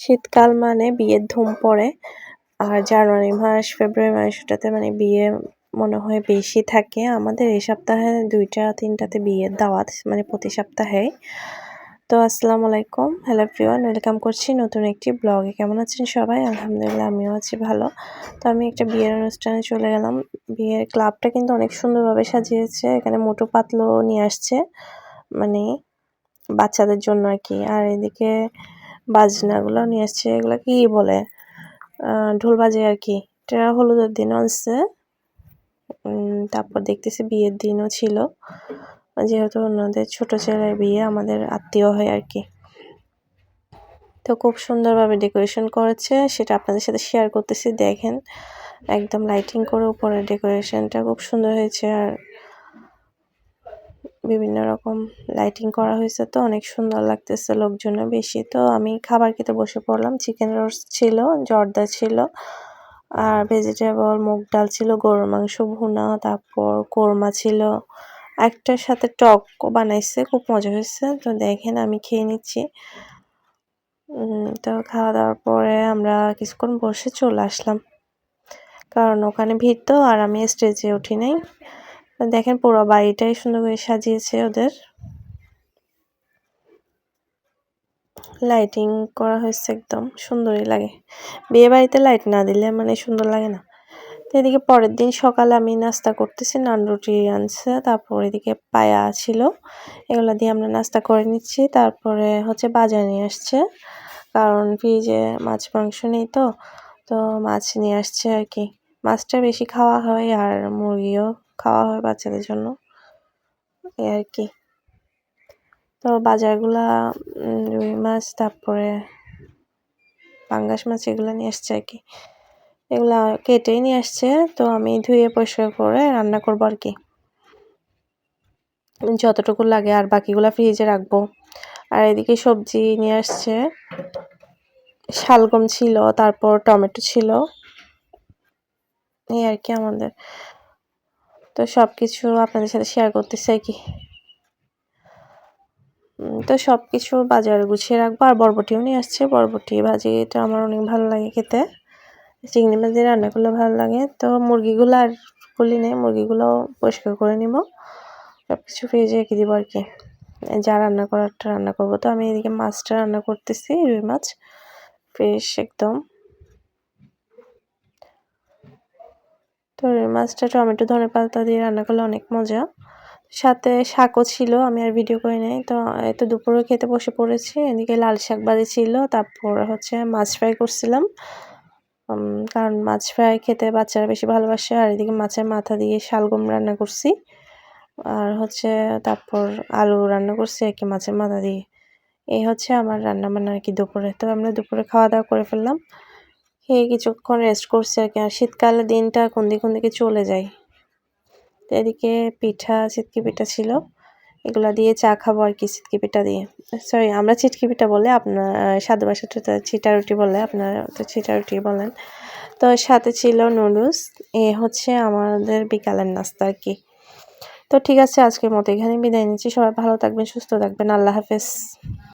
শীতকাল মানে বিয়ের ধুম পড়ে, আর জানুয়ারি মাস, ফেব্রুয়ারি মাস ওটাতে মানে বিয়ে মনে হয় বেশি থাকে। আমাদের এই সপ্তাহে দুইটা, তিনটাতে বিয়ের দাওয়াত মানে প্রতি সপ্তাহে তো আসসালামু আলাইকুম। হ্যালো প্রিয়ান ওয়েলকাম করছি নতুন একটি ব্লগে। কেমন আছেন সবাই? আলহামদুলিল্লাহ, আমিও আছি ভালো। তো আমি একটা বিয়ের অনুষ্ঠানে চলে গেলাম। বিয়ের ক্লাবটা কিন্তু অনেক সুন্দরভাবে সাজিয়েছে। এখানে মোটো পাতলো নিয়ে আসছে মানে বাচ্চাদের জন্য আর কি। আর এদিকে বাজনাগুলো নিয়ে এসছে এগুলো কি বলে? ঢোল বাজে আর কি। এটা হলুদের দিনও আসছে। তারপর দেখতেছি বিয়ের দিনও ছিল। যেহেতু ওনাদের ছোট ছেলের বিয়ে, আমাদের আত্মীয় হয় আর কি। তো খুব সুন্দরভাবে ডেকোরেশন করেছে। সেটা আপনাদের সাথে শেয়ার করতেছি, দেখেন। একদম লাইটিং করে উপরে ডেকোরেশনটা খুব সুন্দর হয়েছে। আর বিভিন্ন রকম লাইটিং করা হয়েছে তো, অনেক সুন্দর লাগতেছে লোকজনও বেশি। তো আমি খাবার খেতে বসে পড়লাম চিকেন রোস্ট ছিল, জর্দা ছিল, আর ভেজিটেবল মুগ ডাল ছিল, গরুর মাংস, ভুনা, তারপর কোরমা ছিল। একটার সাথে টক বানাইছে, খুব মজা হয়েছে। তো দেখেন আমি খেয়ে নিচ্ছি। তো খাওয়া দাওয়ার পরে আমরা কিছুক্ষণ বসে চলে আসলাম। কারণ ওখানে ভিড় তো, আর আমি স্টেজে উঠি নাই। দেখেন পুরো বাড়িটাই সুন্দর করে সাজিয়েছে ওদের। লাইটিং করা হয়েছে একদম সুন্দরই লাগে। বিয়ে বাড়িতে লাইট না দিলে মানে সুন্দর লাগে না। তো এদিকে পরের দিন সকালে আমি নাস্তা করতেছি, নান রুটি আনছে, তারপর এদিকে পায়া ছিল। এগুলো দিয়ে আমরা নাস্তা করে নিচ্ছি, তারপরে হচ্ছে বাজার নিয়ে আসছে। কারণ ফ্রিজে মাছ, মাংস নেই তো তো মাছ নিয়ে আসছে আর কি। মাছটা বেশি খাওয়া হয় আর মুরগিও খাওয়া হয় বাচ্চাদের জন্য। এই আর কি। তো বাজারগুলা রুই মাছ, তারপরে পাঙ্গাস মাছ এগুলো নিয়ে আসছে আর কি। এগুলো কেটেই নিয়ে আসছে। তো আমি ধুয়ে পরিষ্কার করে রান্না করব আর কি। যতটুকু লাগে আর বাকিগুলো ফ্রিজে রাখব। আর এদিকে সবজি নিয়ে আসছে। শালগম ছিল, তারপর টমেটো ছিল। এই আর কি আমাদের। তো সব কিছু আপনাদের সাথে শেয়ার করতেছি আর কি? তো সব কিছু বাজারে গুছিয়ে রাখব আর বরবটিও নিয়ে আসছে। বরবটি ভাজি এটা আমার অনেক ভালো লাগে খেতে। চিংড়ি মাছ রান্না করলে ভালো লাগে। তো মুরগিগুলো আর খুলি নেই, মুরগিগুলো পরিষ্কার করে নিব। সব কিছু ফ্রিজে রেখে দিব আর কি। যা রান্না করারটা রান্না করব। তো আমি এদিকে মাছটা রান্না করতেছি, রুই মাছ। ফ্রেশ একদম। তো মাছটা টমেটো ধনে পাতা দিয়ে রান্না করলে অনেক মজা। সাথে শাকও ছিল, আমি আর ভিডিও করে নাই। তো এত দুপুরে খেতে বসে পড়েছি, এদিকে লাল শাক বাজি ছিল, তারপর হচ্ছে মাছ ফ্রাই করছিলাম। কারণ মাছ ফ্রাই খেতে বাচ্চারা বেশি ভালোবাসে, আর এদিকে মাছের মাথা দিয়ে শালগম রান্না করছি। আর হচ্ছে তারপর আলু রান্না করছি আর কি মাছের মাথা দিয়ে। এই হচ্ছে আমার রান্না বান্না আর কি দুপুরে। তো আমরা দুপুরে খাওয়া দাওয়া করে ফেললাম। খেয়ে কিছুক্ষণ রেস্ট করছি আর কি। আর শীতকালের দিনটা কোন দিকে কোন দিকে চলে যায়? এদিকে পিঠা চিটকি পিঠা ছিল। এগুলা দিয়ে চা খাব আর কি চিটকি পিঠা দিয়ে। সরি আমরা চিটকি পিঠা বলে আপনার সাধু বাসাটা চিটা রুটি বলে, আপনারা তো ছিটা রুটি বলেন। তো সাথে ছিল নুডলস, এ হচ্ছে আমাদের বিকালের নাস্তা আর কি। তো ঠিক আছে, আজকের মতো এখানে বিদায় নিচ্ছি। সবাই ভালো থাকবেন, সুস্থ থাকবেন। আল্লাহ হাফেজ।